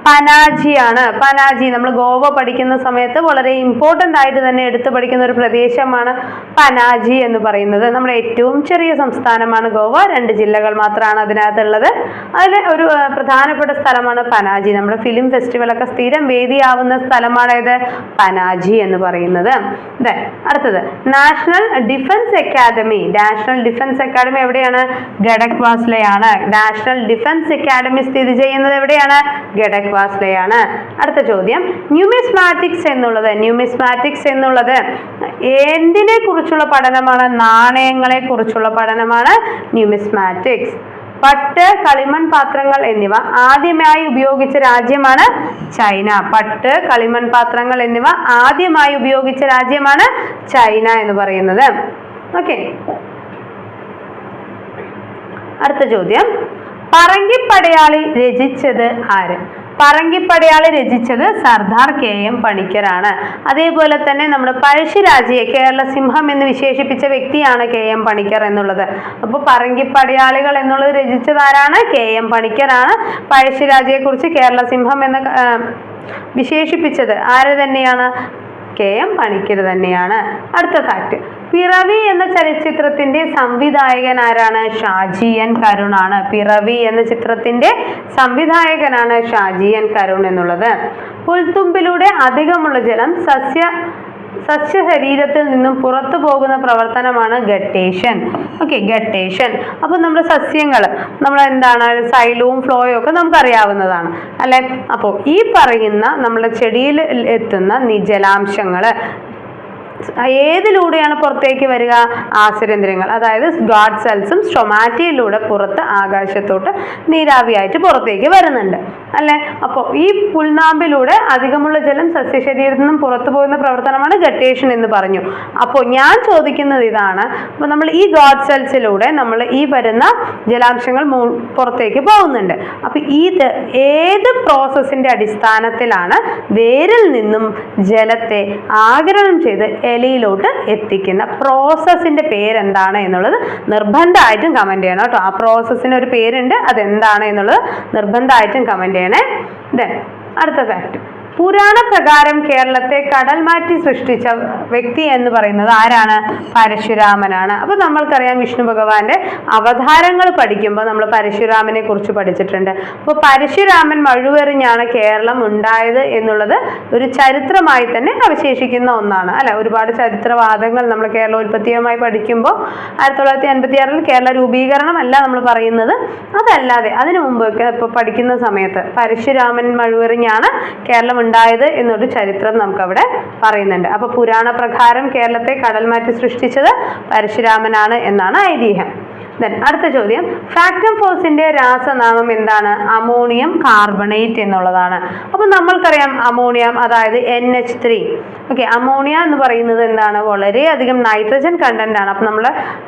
പനാജിയാണ്. പനാജി നമ്മൾ ഗോവ പഠിക്കുന്ന സമയത്ത് വളരെ ഇമ്പോർട്ടന്റ് ആയിട്ട് തന്നെ എടുത്തു പഠിക്കുന്ന ഒരു പ്രദേശമാണ് പനാജി എന്ന് പറയുന്നത്. നമ്മുടെ ഏറ്റവും ചെറിയ സംസ്ഥാനമാണ് ഗോവ. രണ്ട് ജില്ലകൾ മാത്രമാണ് അതിനകത്തുള്ളത്. അതിൽ ഒരു പ്രധാനപ്പെട്ട സ്ഥലമാണ് പനാജി. നമ്മുടെ ഫിലിം ഫെസ്റ്റിവലൊക്കെ സ്ഥിരം വേദിയാവുന്ന സ്ഥലമാണ് ഇത് പനാജി എന്ന് പറയുന്നത്. Then, അടുത്തത്. National Defence Academy National Defence Academy എവിടെയാണ്? ഗഡക്വാസ്ലയാണ് നാഷണൽ ഡിഫൻസ് അക്കാദമി സ്ഥിതി ചെയ്യുന്നത് എവിടെയാണ്? ഗഡക്വാസ്ലയാണ് അടുത്ത ചോദ്യം. ന്യൂമിസ്മാറ്റിക്സ് എന്നുള്ളത് ന്യൂമിസ്മാറ്റിക്സ് എന്നുള്ളത് എന്തിനെ കുറിച്ചുള്ള പഠനമാണ് നാണയങ്ങളെ കുറിച്ചുള്ള പഠനമാണ് ന്യൂമിസ്മാറ്റിക്സ്. പട്ട് കളിമൺ പാത്രങ്ങൾ എന്നിവ ആദ്യമായി ഉപയോഗിച്ച രാജ്യമാണ് ചൈന. പട്ട് കളിമൺ പാത്രങ്ങൾ എന്നിവ ആദ്യമായി ഉപയോഗിച്ച രാജ്യമാണ് ചൈന എന്ന് പറയുന്നത്. ഓക്കെ. അടുത്ത ചോദ്യം. പറങ്കിപ്പടയാളി രചിച്ചത് ആര്? പറങ്കിപ്പടയാളി രചിച്ചത് സർദാർ കെ എം പണിക്കരാണ്. അതേപോലെ തന്നെ നമ്മുടെ പഴശ്ശിരാജയെ കേരള സിംഹം എന്ന് വിശേഷിപ്പിച്ച വ്യക്തിയാണ് കെ എം പണിക്കർ എന്നുള്ളത്. അപ്പോൾ പറങ്കിപ്പടയാളികൾ എന്നുള്ളത് രചിച്ചതാരാണ് കെ എം പണിക്കരാണ്. പഴശ്ശിരാജയെ കുറിച്ച് കേരള സിംഹം എന്ന് വിശേഷിപ്പിച്ചത് ആര് തന്നെയാണ്? കെ എം പണിക്കർ തന്നെയാണ്. അടുത്ത ഫാക്ട് പിറവി എന്ന ചലച്ചിത്രത്തിന്റെ സംവിധായകൻ ആരാണ്? ഷാജി എൻ കരുണാണ് പിറവി എന്ന ചിത്രത്തിന്റെ സംവിധായകനാണ് ഷാജി എൻ കരുൺ എന്നുള്ളത്. പുൽത്തുമ്പിലൂടെ അധികമുള്ള ജലം സസ്യ സസ്യ ശരീരത്തിൽ നിന്നും പുറത്തു പോകുന്ന പ്രവർത്തനമാണ് ഗട്ടേഷൻ ഓക്കെ ഗട്ടേഷൻ അപ്പോൾ നമ്മുടെ സസ്യങ്ങൾ നമ്മൾ എന്താണ് സൈലവും ഫ്ലോയും ഒക്കെ നമുക്ക് അറിയാവുന്നതാണ് അല്ലെ? അപ്പോൾ ഈ പറയുന്ന നമ്മുടെ ചെടിയിൽ എത്തുന്ന ജലാംശങ്ങൾ ഏതിലൂടെയാണ് പുറത്തേക്ക് വരിക? ആസുരേന്ദ്രങ്ങൾ അതായത് ഗാഡ് സെൽസും സ്ട്രൊമാറ്റിയിലൂടെ പുറത്ത് ആകാശത്തോട്ട് നീരാവിയായിട്ട് പുറത്തേക്ക് വരുന്നുണ്ട്. അല്ലേ? അപ്പോൾ ഈ പുൽനാമ്പിലൂടെ അധികമുള്ള ജലം സസ്യശരീരത്തിൽ നിന്നും പുറത്തു പോകുന്ന പ്രവർത്തനമാണ് ഗട്ടേഷൻ എന്ന് പറഞ്ഞു. അപ്പോൾ ഞാൻ ചോദിക്കുന്നത് ഇതാണ്. അപ്പോൾ നമ്മൾ ഈ ഗാഡ് സെൽസിലൂടെ നമ്മൾ ഈ വരുന്ന ജലാംശങ്ങൾ പുറത്തേക്ക് പോകുന്നുണ്ട്. അപ്പോൾ ഇത് ഏത് പ്രോസസ്സിന്റെ അടിസ്ഥാനത്തിലാണ് വേരിൽ നിന്നും ജലത്തെ ആഗിരണം ചെയ്ത് ഇലയിലോട്ട് എത്തിക്കുന്ന പ്രോസസ്സിന്റെ പേരെന്താണ് എന്നുള്ളത് നിർബന്ധമായിട്ടും കമന്റ് ചെയ്യണം കേട്ടോ. ആ പ്രോസസ്സിന് ഒരു പേരുണ്ട് അതെന്താണ് എന്നുള്ളത് നിർബന്ധമായിട്ടും കമന്റ് ചെയ്യണേ. ദെൻ അടുത്ത ഫാക്ട് പുരാണ പ്രകാരം കേരളത്തെ കടൽ മാറ്റി സൃഷ്ടിച്ച വ്യക്തി എന്ന് പറയുന്നത് ആരാണ്? പരശുരാമനാണ്. അപ്പൊ നമ്മൾക്കറിയാം വിഷ്ണു ഭഗവാന്റെ അവതാരങ്ങൾ പഠിക്കുമ്പോൾ നമ്മൾ പരശുരാമനെ കുറിച്ച് പഠിച്ചിട്ടുണ്ട്. അപ്പോൾ പരശുരാമൻ മഴുവെറിഞ്ഞാണ് കേരളം ഉണ്ടായത് എന്നുള്ളത് ഒരു ചരിത്രമായി തന്നെ അവശേഷിക്കുന്ന ഒന്നാണ്. അല്ല ഒരുപാട് ചരിത്രവാദങ്ങൾ നമ്മൾ കേരളോൽപത്തിയുമായി പഠിക്കുമ്പോൾ ആയിരത്തി തൊള്ളായിരത്തി അൻപത്തി ആറിൽ കേരള രൂപീകരണം അല്ല നമ്മൾ പറയുന്നത്. അതല്ലാതെ അതിനു മുമ്പൊക്കെ ഇപ്പോൾ പഠിക്കുന്ന സമയത്ത് പരശുരാമൻ മഴുവെറിഞ്ഞാണ് കേരളം ഉണ്ടായത് എന്നൊരു ചരിത്രം നമുക്കവിടെ പറയുന്നുണ്ട്. അപ്പൊ പുരാണ പ്രകാരം കേരളത്തെ കടൽ മാറ്റി സൃഷ്ടിച്ചത് പരശുരാമനാണ് എന്നാണ് ഐതിഹ്യം. Then അടുത്ത ചോദ്യം. ഫാക്ടം ഫോഴ്സിന്റെ രാസനാമം എന്താണ്? അമോണിയം കാർബണേറ്റ് എന്നുള്ളതാണ്. അപ്പൊ നമ്മൾക്കറിയാം അമോണിയം അതായത് N H three okay ammonia എന്ന് പറയുന്നത് എന്താണ്? വളരെയധികം നൈട്രജൻ കണ്ടന്റ് ആണ്. അപ്പൊ നമ്മൾ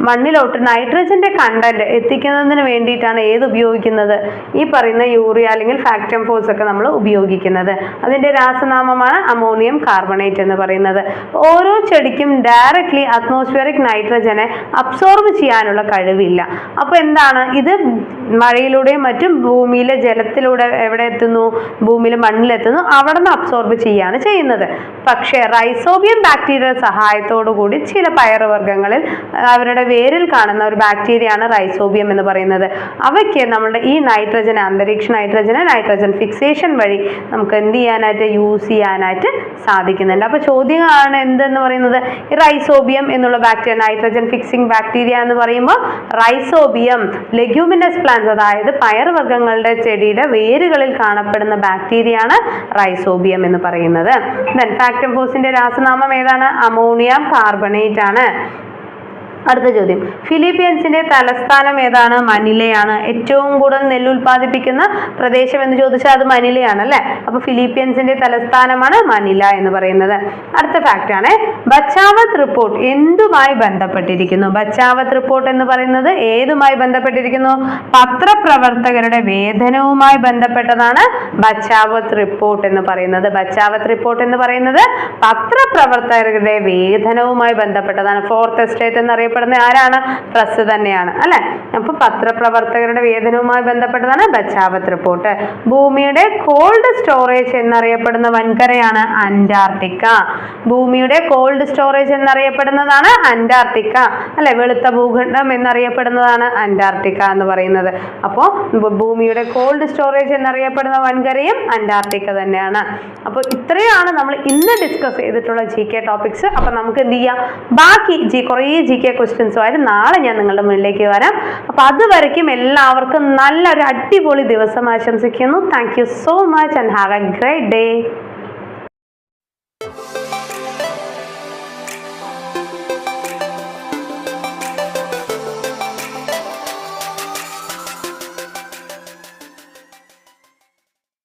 മണ്ണിലോട്ട് നൈട്രജന്റെ കണ്ടന്റ് എത്തിക്കുന്നതിന് വേണ്ടിയിട്ടാണ് ഏത് ഉപയോഗിക്കുന്നത്? ഈ പറയുന്ന യൂറിയ അല്ലെങ്കിൽ ഫാക്ടം ഫോഴ്സ് ഒക്കെ നമ്മൾ ഉപയോഗിക്കുന്നത്. അതിന്റെ രാസനാമമാണ് അമോണിയം കാർബണേറ്റ് എന്ന് പറയുന്നത്. ഓരോ ചെടിക്കും ഡയറക്ട്ലി അറ്റ്മോസ്ഫിയറിക് നൈട്രജനെ അബ്സോർബ് ചെയ്യാനുള്ള കഴിവില്ല അപ്പോൾ എന്താണ്? ഇത് മഴയിലൂടെയും മറ്റും ഭൂമിയിലെ ജലത്തിലൂടെ എവിടെ എത്തുന്നു? ഭൂമിയിലെ മണ്ണിലെത്തുന്നു അവിടെ നിന്ന് അബ്സോർബ് ചെയ്യാണ് ചെയ്യുന്നത്. പക്ഷേ റൈസോബിയം ബാക്ടീരിയ സഹായത്തോടു കൂടി ചില പയറുവർഗങ്ങളിൽ അവരുടെ വേരിൽ കാണുന്ന ഒരു ബാക്ടീരിയയാണ് റൈസോബിയം എന്ന് പറയുന്നത്. അവയ്ക്ക് നമ്മുടെ ഈ നൈട്രജൻ അന്തരീക്ഷ നൈട്രജൻ നൈട്രജൻ ഫിക്സേഷൻ വഴി നമുക്ക് എന്ത് ചെയ്യാനായിട്ട് യൂസ് ചെയ്യാനായിട്ട് സാധിക്കുന്നുണ്ട്. അപ്പോൾ ചോദ്യമാണ് എന്തെന്ന് പറയുന്നത്? ഈ റൈസോബിയം എന്നുള്ള ബാക്ടീരിയ നൈട്രജൻ ഫിക്സിംഗ് ബാക്ടീരിയ എന്ന് പറയുമ്പോൾ റൈസോബിയം ലെഗ്യൂമിനസ് പ്ലാന്റ്സ് അതായത് പയർവർഗങ്ങളുടെ ചെടിയുടെ വേരുകളിൽ കാണപ്പെടുന്ന ബാക്ടീരിയയാണ് റൈസോബിയം എന്ന് പറയുന്നത്. ദെൻ ഫാക്ടംഫോസിന്റെ രാസനാമം ഏതാണ്? അമോണിയം കാർബണേറ്റ് ആണ്. അടുത്ത ചോദ്യം. ഫിലിപ്പീൻസിന്റെ തലസ്ഥാനം ഏതാണ്? മനിലയാണ്. ഏറ്റവും കൂടുതൽ നെല്ല് ഉൽപ്പാദിപ്പിക്കുന്ന പ്രദേശം എന്ന് ചോദിച്ചാൽ അത് മനിലയാണ് അല്ലേ? അപ്പൊ ഫിലിപ്പീൻസിന്റെ തലസ്ഥാനമാണ് മനില എന്ന് പറയുന്നത്. അടുത്ത ഫാക്റ്റ് ആണ്. ബച്ചാവത്ത് റിപ്പോർട്ട് എന്തുമായി ബന്ധപ്പെട്ടിരിക്കുന്നു? ബച്ചാവത്ത് റിപ്പോർട്ട് എന്ന് പറയുന്നത് ഏതുമായി ബന്ധപ്പെട്ടിരിക്കുന്നു? പത്രപ്രവർത്തകരുടെ വേതനവുമായി ബന്ധപ്പെട്ടതാണ് ബച്ചാവത്ത് റിപ്പോർട്ട് എന്ന് പറയുന്നത്. ബച്ചാവത്ത് റിപ്പോർട്ട് എന്ന് പറയുന്നത് പത്രപ്രവർത്തകരുടെ വേതനവുമായി ബന്ധപ്പെട്ടതാണ്. ഫോർത്ത് എസ്റ്റേറ്റ് എന്നറിയപ്പെടുന്ന ആരാണ്? പ്രസ് തന്നെയാണ്. അല്ലെ? അപ്പൊ പത്രപ്രവർത്തകരുടെ വേതനവുമായി ബന്ധപ്പെട്ടതാണ് ബച്ചാവത്ത് റിപ്പോർട്ട്. ഭൂമിയുടെ കോൾഡ് സ്റ്റോറേജ് എന്നറിയപ്പെടുന്ന വൻകരയാണ് അന്റാർട്ടിക്ക. ഭൂമിയുടെ കോൾഡ് സ്റ്റോറേജ് എന്നറിയപ്പെടുന്നതാണ് അന്റാർട്ടിക്ക. അല്ലെ? വെളുത്ത ഭൂഖണ്ഡം എന്നറിയപ്പെടുന്നതാണ് അന്റാർട്ടിക്ക എന്ന് പറയുന്നത്. അപ്പോൾ ഭൂമിയുടെ കോൾഡ് സ്റ്റോറേജ് എന്നറിയപ്പെടുന്ന വൻകരയും അന്റാർട്ടിക്ക തന്നെയാണ്. അപ്പോൾ ഇത്രയാണ് നമ്മൾ ഇന്ന് ഡിസ്കസ് ചെയ്തിട്ടുള്ള ജി കെ ടോപ്പിക്സ് അപ്പം നമുക്ക് എന്ത് ചെയ്യാം? ബാക്കി ജി കുറേ ജി കെ ക്വസ്റ്റ്യൻസുമായിട്ട് നാളെ ഞാൻ നിങ്ങളുടെ മുന്നിലേക്ക് വരാം. അപ്പോൾ അതുവരയ്ക്കും എല്ലാവർക്കും നല്ലൊരു അടിപൊളി ദിവസം ആശംസിക്കുന്നു. Thank so much and have a great day